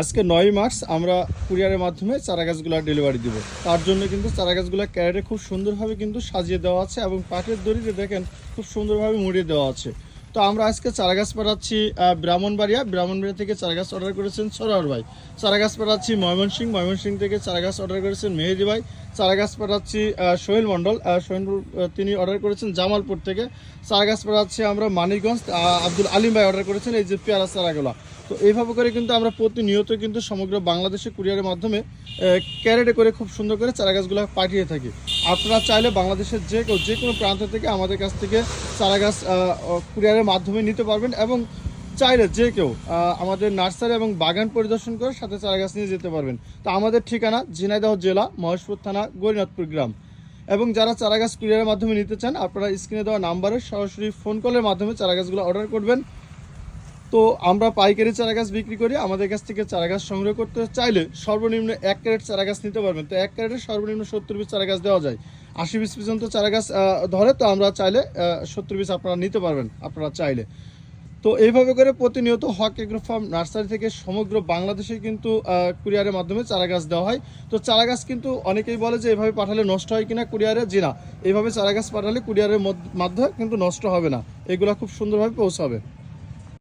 আজকে নয় মার্চ, আমরা কুরিয়ারের মাধ্যমে চারা গাছগুলো ডেলিভারি দিব। তার জন্য কিন্তু চারা গাছগুলো ক্যারেটে খুব সুন্দরভাবে কিন্তু সাজিয়ে দেওয়া আছে এবং পাটের দড়িতে দেখেন খুব সুন্দরভাবে মুড়িয়ে দেওয়া আছে। তো আমরা আজকে চারা গাছ পাঠাচ্ছি ব্রাহ্মণবাড়িয়া। ব্রাহ্মণবাড়িয়া থেকে চারা গাছ অর্ডার করেছেন সরার ভাই। চারা গাছ পাঠাচ্ছি ময়মনসিং ময়মনসিং থেকে চারা গাছ অর্ডার করেছেন মেহেদি ভাই। চারা গাছ পাঠাচ্ছি সোহেল মণ্ডল সোহেল তিনি অর্ডার করেছেন জামালপুর থেকে। চারা গাছ পাঠাচ্ছি আমরা মানিকগঞ্জ আব্দুল আলিম ভাই অর্ডার করেছেন এই যে পেয়ারা চারাগুলো। তো এইভাবে করে কিন্তু আমরা প্রতিনিয়ত কিন্তু সমগ্র বাংলাদেশে কুরিয়ারের মাধ্যমে ক্যারেটে করে খুব সুন্দর করে চারা গাছগুলো পাঠিয়ে থাকি। আপনারা চাইলে বাংলাদেশের যে কেউ, যে কোনো প্রান্ত থেকে আমাদের কাছ থেকে চারা গাছ কুরিয়ারের মাধ্যমে নিতে পারবেন এবং চাইলে যে কেউ আমাদের নার্সারি এবং বাগান পরিদর্শন করে সাথে চারা গাছ নিয়ে যেতে পারবেন। তো আমাদের ঠিকানা ঝিনাইদহ জেলা, মহেশপুর থানা গরিনাথপুর গ্রাম। এবং যারা চারা গাছ কুরিয়ারের মাধ্যমে নিতে চান, আপনারা স্ক্রিনে দেওয়া নাম্বারে সরাসরি ফোন কলের মাধ্যমে চারা গাছগুলো অর্ডার করবেন। তো আমরা পাইকারি চারা গাছ বিক্রি করি, আমাদের কাছ থেকে চারা গাছ সংগ্রহ করতে চাইলে সর্বনিম্ন এক ক্যারেট চারা গাছ নিতে পারবেন। তো এক ক্যারেটে সর্বনিম্ন সত্তর পিস চারা গাছ দেওয়া যায়। আশি পিস পর্যন্ত চারা গাছ ধরে, তো আমরা চাইলে সত্তর পিস আপনারা নিতে পারবেন, আপনারা চাইলে। তো এইভাবে করে প্রতিনিয়ত হক এগ্রো ফার্ম নার্সারি থেকে সমগ্র বাংলাদেশে কিন্তু কুরিয়ারের মাধ্যমে চারা গাছ দেওয়া হয়। তো চারা গাছ কিন্তু অনেকেই বলে যে, এভাবে পাঠালে নষ্ট হয় কিনা কুরিয়ারে? জি না। এইভাবে চারা গাছ পাঠালে কুরিয়ারের মধ্য- মাধ্যমে কিন্তু নষ্ট হবে না। এগুলো খুব সুন্দরভাবে পৌঁছাবে।